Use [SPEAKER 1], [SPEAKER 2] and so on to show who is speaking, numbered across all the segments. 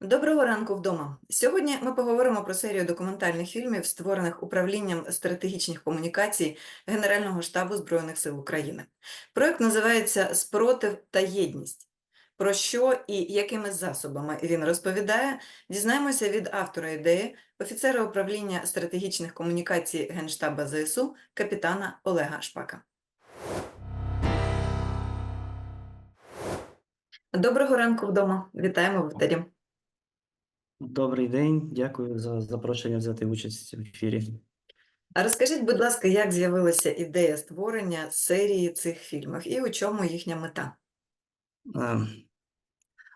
[SPEAKER 1] Доброго ранку вдома. Сьогодні ми поговоримо про серію документальних фільмів, створених управлінням стратегічних комунікацій Генерального штабу Збройних сил України. Проект називається Спротив та єдність. Про що і якими засобами він розповідає, дізнаємося від автора ідеї, офіцера управління стратегічних комунікацій Генштаба ЗСУ, капітана Олега Шпака. Доброго ранку вдома. Вітаємо в ефірі.
[SPEAKER 2] Добрий день, дякую за запрошення взяти участь в ефірі.
[SPEAKER 1] А розкажіть, будь ласка, як з'явилася ідея створення серії цих фільмів і у чому їхня мета?
[SPEAKER 2] Е,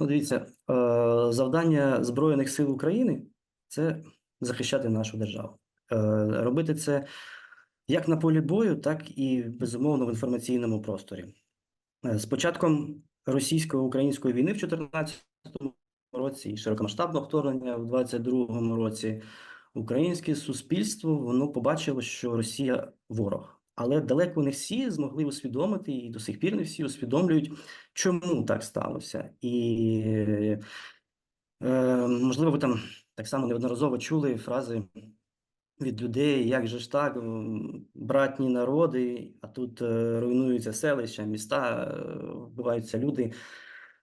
[SPEAKER 2] Ну, дивіться, е, завдання Збройних сил України це захищати нашу державу. Е, Робити це як на полі бою, так і безумовно в інформаційному просторі. Е, З початком російсько-української війни в 2014 році і широкомасштабного вторгнення в 2022 році українське суспільство воно побачило, що Росія ворог. Але далеко не всі змогли усвідомити, і до сих пір не всі усвідомлюють, чому так сталося. І е, можливо, ви там так само неодноразово чули фрази від людей, як же ж так, братні народи, а тут е, руйнуються селища, міста, е, вбиваються люди,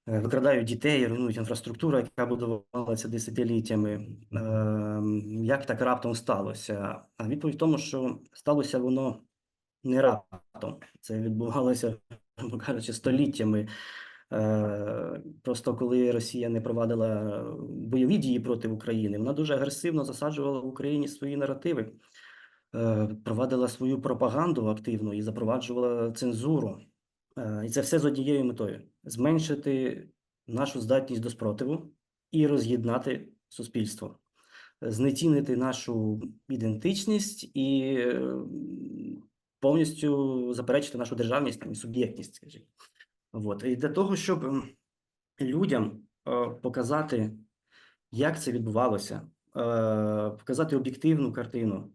[SPEAKER 2] викрадають дітей, руйнують інфраструктуру, яка будувалася десятиліттями. Як так раптом сталося? А відповідь в тому, що сталося воно не раптом. Це відбувалося, кажучи, століттями. Е, Просто коли Росія не провадила бойові дії проти України, вона дуже агресивно засаджувала в Україні свої наративи, е, провадила свою пропаганду активно і запроваджувала цензуру. Е, І це все з однією метою: зменшити нашу здатність до спротиву і роз'єднати суспільство, знецінити нашу ідентичність і е, повністю заперечити нашу державність і суб'єктність, скажімо. От. І для того, щоб людям е, показати, як це відбувалося, е, показати об'єктивну картину,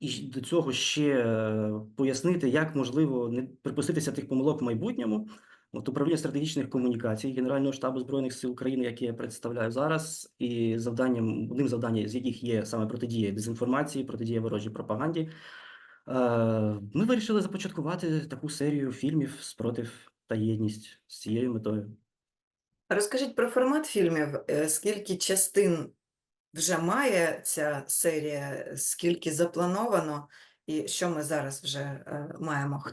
[SPEAKER 2] і до цього ще е, пояснити, як можливо не припуститися тих помилок в майбутньому. От управління стратегічних комунікацій Генерального штабу збройних сил України, яке я представляю зараз, і завданням одним завданням з яких є саме протидія дезінформації, протидія ворожій пропаганді. Е, Ми вирішили започаткувати таку серію фільмів спротив та єдність з цією метою.
[SPEAKER 1] Розкажіть про формат фільмів, е, скільки частин вже має ця серія, скільки заплановано, і що ми зараз вже е, маємо,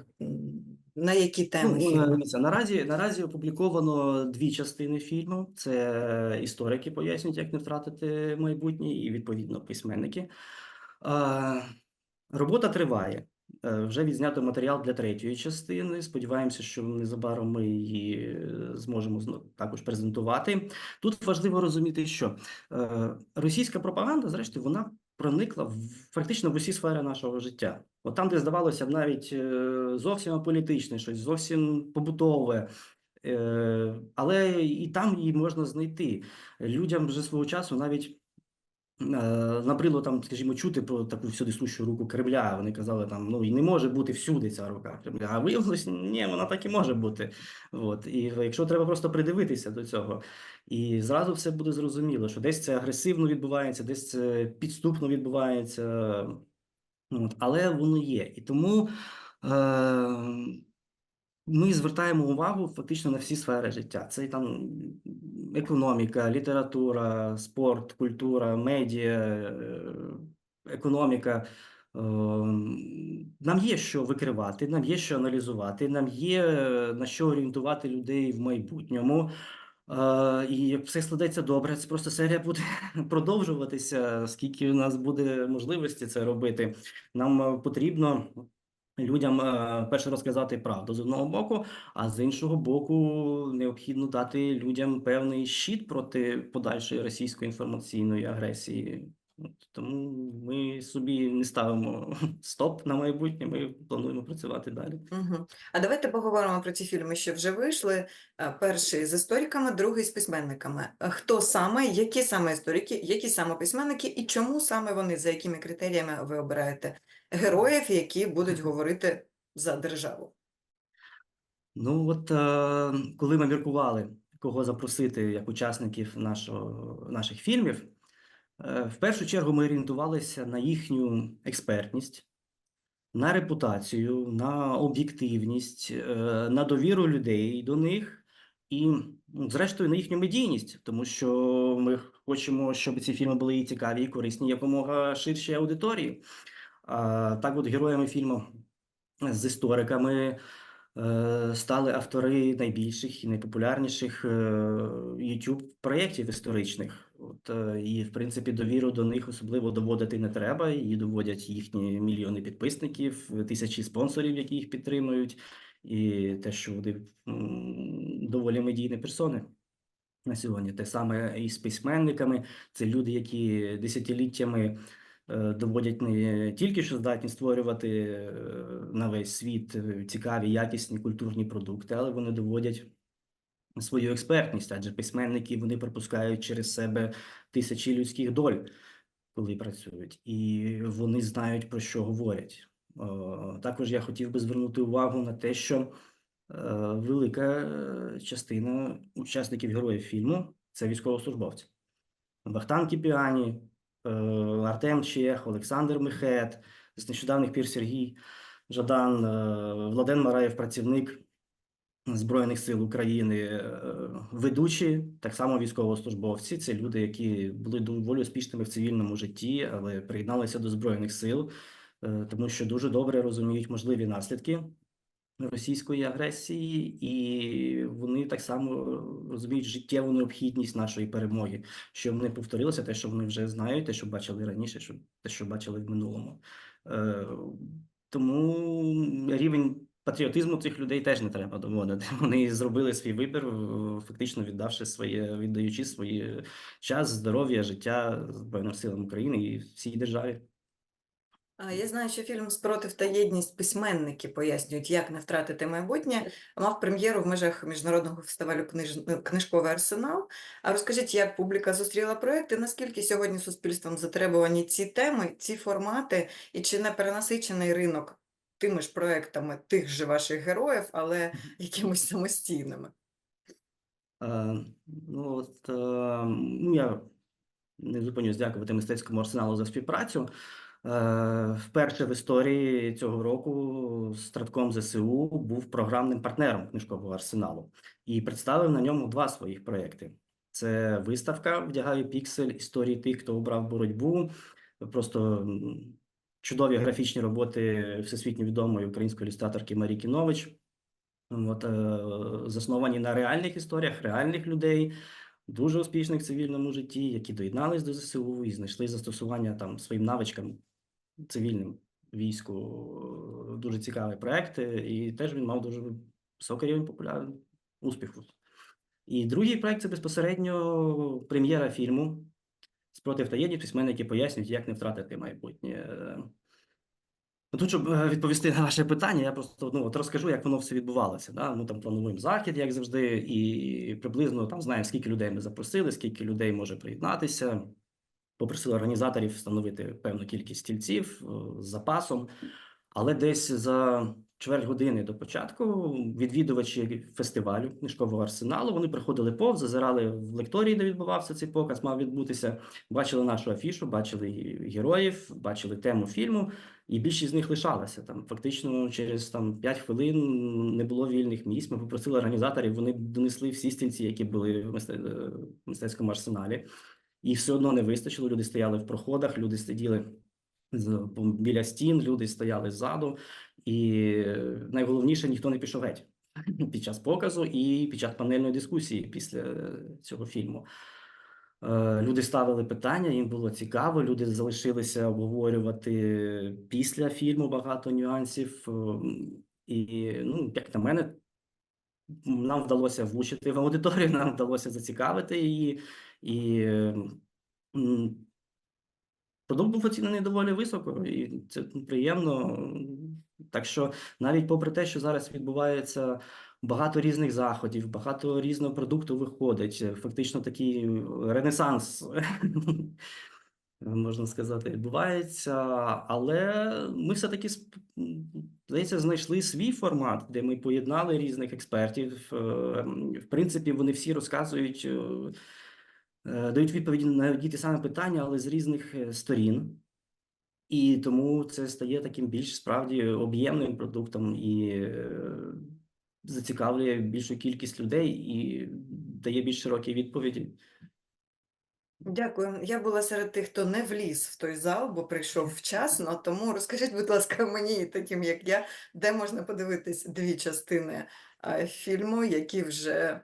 [SPEAKER 1] на які теми
[SPEAKER 2] Ну, е, наразі, наразі опубліковано дві частини фільму: це історики пояснюють, як не втратити майбутнє, і відповідно письменники. Е, Робота триває. Е, Вже відзнято матеріал для третьої частини. Сподіваємося, що незабаром ми її е, зможемо також презентувати. Тут важливо розуміти, що е, російська пропаганда, зрештою, вона проникла в фактично в усі сфери нашого життя. От там, де здавалося навіть зовсім аполітичне, щось зовсім побутове. Але і там її можна знайти. Людям вже свого часу навіть Набрило там, скажімо, чути про таку всюди сущу руку Кремля. Вони казали там, ну і не може бути всюди ця рука Кремля. А виявилось, ні, вона так і може бути. От. І якщо треба просто придивитися до цього, і зразу все буде зрозуміло, що десь це агресивно відбувається, десь це підступно відбувається. От. Але воно є. І тому е, ми звертаємо увагу фактично на всі сфери життя. Це там економіка, література, спорт, культура, медіа, економіка. Е, Нам є що викривати, нам є що аналізувати, нам є е, на що орієнтувати людей в майбутньому. І як все складеться добре, це просто серія буде продовжуватися, скільки у нас буде можливості це робити. Нам е, потрібно людям е, перше розказати правду з одного боку, а з іншого боку, необхідно дати людям певний щит проти подальшої російської інформаційної агресії. Тому ми собі не ставимо стоп на майбутнє. Ми плануємо працювати далі.
[SPEAKER 1] Угу. А давайте поговоримо про ці фільми, що вже вийшли. Е, Перший з істориками, другий з письменниками. Е, Хто саме, які саме історики, які саме письменники, і чому саме вони, за якими критеріями ви обираєте героїв, які будуть говорити за державу?
[SPEAKER 2] Ну от е, коли ми міркували, кого запросити як учасників нашого, наших фільмів, е, в першу чергу ми орієнтувалися на їхню експертність, на репутацію, на об'єктивність, е, на довіру людей до них і, ну, зрештою, на їхню медійність, тому що ми хочемо, щоб ці фільми були і цікаві, і корисні якомога ширшій аудиторії. Так, от героями фільму з істориками е, стали автори найбільших і найпопулярніших е, youtube проєктів історичних. От, е, і, в принципі, довіру до них особливо доводити не треба. Її доводять їхні мільйони підписників, тисячі спонсорів, які їх підтримують, і те, що вони доволі медійні персони. На сьогодні те саме і з письменниками. Це люди, які десятиліттями е, доводять не тільки що здатні створювати е, на весь світ е, цікаві, якісні культурні продукти, але вони доводять свою експертність, адже письменники вони пропускають через себе тисячі людських доль, коли працюють, і вони знають про що говорять. Е, Також я хотів би звернути увагу на те, що е, велика е, частина учасників героїв фільму це військовослужбовці. Вахтан Кіпіані, е, Артем Чех, Олександр Мехет, з нещодавних пір Сергій Жадан, е, Владен Мараєв, працівник Збройних сил України, е, ведучі, так само військовослужбовці. Це люди, які були доволі успішними в цивільному житті, але приєдналися до Збройних сил, е, тому що дуже добре розуміють можливі наслідки російської агресії, і вони так само розуміють життєву необхідність нашої перемоги, щоб не повторилося те, що вони вже знають, те, що бачили раніше, що те, що бачили в минулому. Е, Тому рівень патріотизму цих людей теж не треба доводити. Вони зробили свій вибір, фактично віддавши своє, віддаючи свій час, здоров'я, життя Збройним силам України і всій державі.
[SPEAKER 1] А, Я знаю, що фільм Спротив та єдність письменники пояснюють, як не втратити майбутнє, мав прем'єру в межах міжнародного фестивалю книж... Книжковий арсенал. А розкажіть, як публіка зустріла проект і наскільки сьогодні суспільством затребувані ці теми, ці формати, і чи не перенасичений ринок тими ж проектами тих же ваших героїв, але якимось самостійними?
[SPEAKER 2] Е, ну, от, е, ну, я не зупинюсь дякувати мистецькому арсеналу за співпрацю. Е, вперше в історії цього року Стратком ЗСУ був програмним партнером книжкового арсеналу і представив на ньому два своїх проєкти. Це виставка «Вдягаю піксель. Історії тих, хто обрав боротьбу. Просто чудові графічні роботи всесвітньо відомої української ілюстраторки Марії Кінович. От, е, засновані на реальних історіях, реальних людей, дуже успішних в цивільному житті, які доєднались до ЗСУ і знайшли застосування там своїм навичкам цивільним війську. Дуже цікавий проект, е, і теж він мав дуже високий рівень популярності, успіху. І другий проект це безпосередньо прем'єра фільму Спротив та єдність письменники пояснюють, як не втратити майбутнє. Е, Ну, Тут, щоб е, відповісти на ваше питання, я просто ну, от розкажу, як воно все відбувалося. Да? Ми там плануємо захід, як завжди, і приблизно там знаємо, скільки людей ми запросили, скільки людей може приєднатися. Попросили організаторів встановити певну кількість стільців е, з запасом. Але десь за чверть години до початку відвідувачі фестивалю книжкового арсеналу вони приходили повз, зазирали в лекторії, де відбувався цей показ, мав відбутися. Бачили нашу афішу, бачили героїв, бачили тему фільму, і більшість з них лишалася. Там фактично через там 5 хвилин не було вільних місць. Ми попросили організаторів, вони донесли всі стільці, які були в е, мистецькому арсеналі. І все одно не вистачило. Люди стояли в проходах, люди сиділи біля стін, люди стояли ззаду, і е, найголовніше ніхто не пішов геть під час показу і під час панельної дискусії після е, цього фільму. Е, Люди ставили питання, їм було цікаво. Люди залишилися обговорювати після фільму багато нюансів. Ем, І, ну, як на мене, нам вдалося влучити в аудиторію, нам вдалося зацікавити її. І продукт був оцінений доволі високо, і це приємно. Так що, навіть попри те, що зараз відбувається багато різних заходів, багато різного продукту виходить, фактично такий ренесанс можна сказати, відбувається. Але ми все-таки здається, знайшли свій формат, де ми поєднали різних експертів. Е, В принципі, вони всі розказують, е, дають відповіді на одні ті самі питання, але з різних е, сторін. І тому це стає таким більш справді об'ємним продуктом і е, зацікавлює більшу кількість людей і дає більш широкі відповіді.
[SPEAKER 1] Дякую. Я була серед тих, хто не вліз в той зал, бо прийшов вчасно. Тому розкажіть, будь ласка, мені таким, як я, де можна подивитись дві частини е, фільму, які вже е,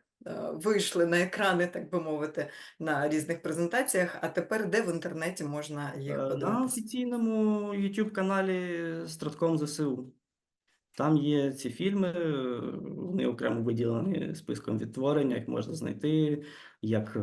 [SPEAKER 1] вийшли на екрани, так би мовити, на різних презентаціях. А тепер де в інтернеті можна їх
[SPEAKER 2] Е, На офіційному YouTube каналі Стратком ЗСУ. Там є ці фільми, е, вони окремо виділені списком відтворення, їх можна знайти як е,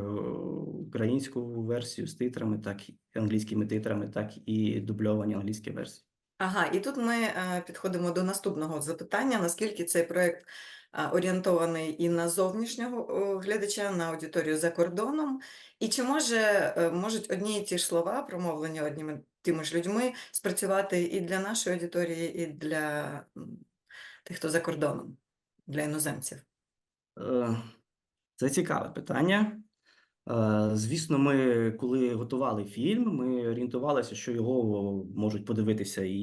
[SPEAKER 2] українську версію з титрами, так і англійськими титрами, так і дубльовані англійські версії.
[SPEAKER 1] Ага, і тут ми е, підходимо до наступного запитання: наскільки цей проект е, орієнтований і на зовнішнього глядача, на аудиторію за кордоном, і чи може е, можуть одні і ті ж слова, промовлені одніми тими ж людьми, спрацювати і для нашої аудиторії, і для тих, хто за кордоном, для іноземців?
[SPEAKER 2] Це цікаве питання. Е, Звісно, ми, коли готували фільм, ми орієнтувалися, що його можуть подивитися і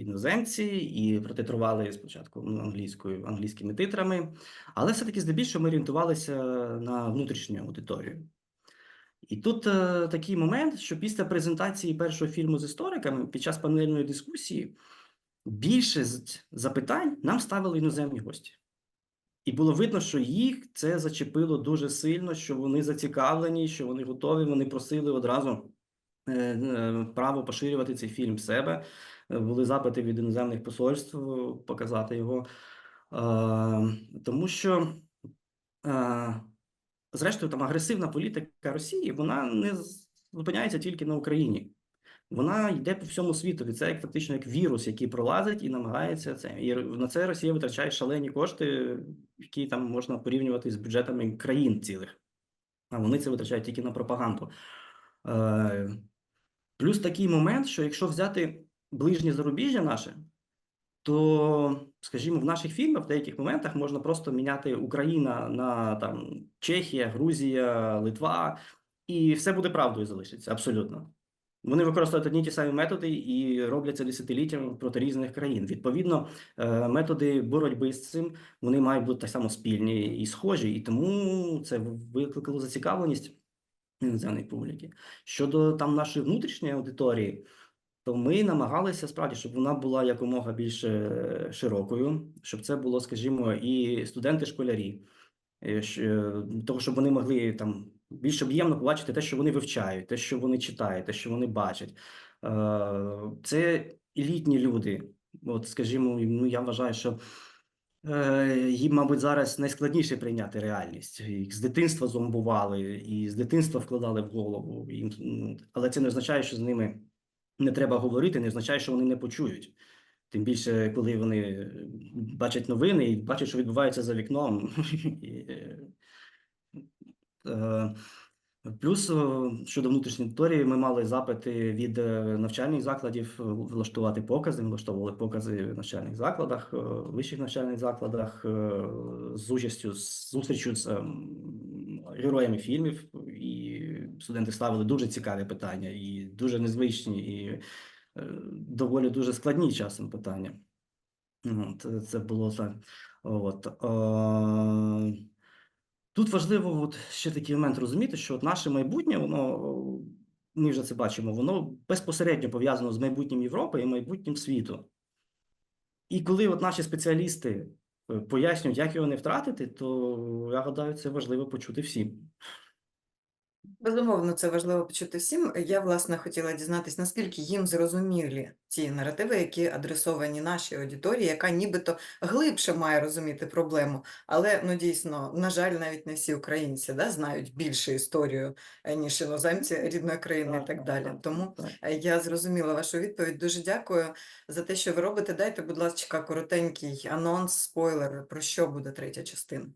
[SPEAKER 2] іноземці, і протитрували спочатку англійською, англійськими титрами, але все-таки здебільшого ми орієнтувалися на внутрішню аудиторію. І тут е, такий момент, що після презентації першого фільму з істориками під час панельної дискусії більше запитань нам ставили іноземні гості. І було видно, що їх це зачепило дуже сильно, що вони зацікавлені, що вони готові. Вони просили одразу е, е, право поширювати цей фільм в себе. Е, Були запити від іноземних посольств показати його. Тому що, зрештою, там агресивна політика Росії вона не зупиняється тільки на Україні. Вона йде по всьому світу. Це як фактично як вірус, який пролазить і намагається це. І на це Росія витрачає шалені кошти, які там можна порівнювати з бюджетами країн цілих. А вони це витрачають тільки на пропаганду. Е, плюс такий момент, що якщо взяти ближнє зарубіжжя наше, то, скажімо, в наших фільмах в деяких моментах можна просто міняти Україна на там Чехія, Грузія, Литва, і все буде правдою залишиться абсолютно. Вони використовують одні ті самі методи і роблять це десятиліттями проти різних країн. Відповідно, е, методи боротьби з цим вони мають бути так само спільні і схожі, і тому це викликало зацікавленість іноземної публіки. Щодо там нашої внутрішньої аудиторії, то ми намагалися справді, щоб вона була якомога більш широкою, щоб це було, скажімо, і студенти-школярі, е, е, того, щоб вони могли там більш об'ємно побачити те, що вони вивчають, те, що вони читають, те, що вони бачать. Е, Це елітні люди. От, скажімо, ну я вважаю, що е, їм, мабуть, зараз найскладніше прийняти реальність. Їх з дитинства зомбували і з дитинства вкладали в голову. Але це не означає, що з ними не треба говорити, не означає, що вони не почують. Тим більше, коли вони е, бачать новини і бачать, що відбувається за вікном. Е, Плюс е, щодо внутрішньої аудиторії, ми мали запити від е, навчальних закладів влаштувати покази. Ми влаштовували покази в навчальних закладах, вищих навчальних закладах з участю з зустрічю з ем, героями фільмів. І студенти ставили дуже цікаві питання, і дуже незвичні, і доволі дуже складні часом питання. Це було так. От. Е, Тут важливо от ще такий момент розуміти, що от наше майбутнє, воно ми вже це бачимо, воно безпосередньо пов'язано з майбутнім Європи і майбутнім світу. І коли от наші спеціалісти е, пояснюють, як його не втратити, то я гадаю, це важливо почути всім.
[SPEAKER 1] Безумовно, це важливо почути всім. Я, власне, хотіла дізнатися, наскільки їм зрозумілі ті наративи, які адресовані нашій аудиторії, яка нібито глибше має розуміти проблему. Але, ну, дійсно, на жаль, навіть не всі українці да, знають більше історію, е, ніж іноземці рідної країни і так далі. Тому е, я зрозуміла вашу відповідь. Дуже дякую за те, що ви робите. Дайте, будь ласка, коротенький анонс, спойлер, про що буде третя частина.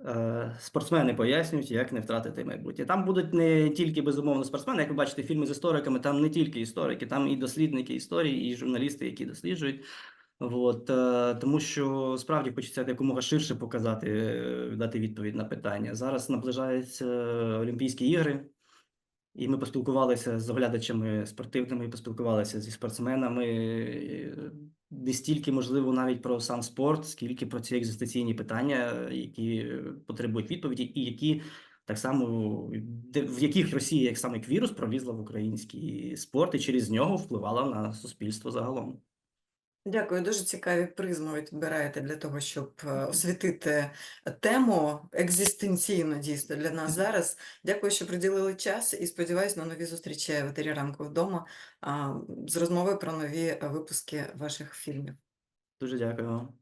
[SPEAKER 2] Е, Спортсмени пояснюють, як не втратити майбутнє. Там будуть не тільки безумовно спортсмени, як ви бачите, фільми з істориками, там не тільки історики, там і дослідники історії, і журналісти, які досліджують. От, е, тому що справді хочеться якомога ширше показати, е, дати відповідь на питання. Зараз наближаються Олімпійські ігри, і ми поспілкувалися з оглядачами спортивними, поспілкувалися зі спортсменами. е, Не стільки, можливо, навіть про сам спорт, скільки про ці екзистенційні питання, які потребують відповіді, і які так само в яких Росія, як саме як вірус, пролізла в український спорт і через нього впливала на суспільство загалом.
[SPEAKER 1] Дякую, дуже цікаві призми ви підбираєте для того, щоб е, освітити тему екзистенційно дійсно для нас зараз. Дякую, що приділили час і сподіваюся на нові зустрічі в етері ранку вдома з розмовою про нові випуски ваших фільмів.
[SPEAKER 2] Дуже дякую вам.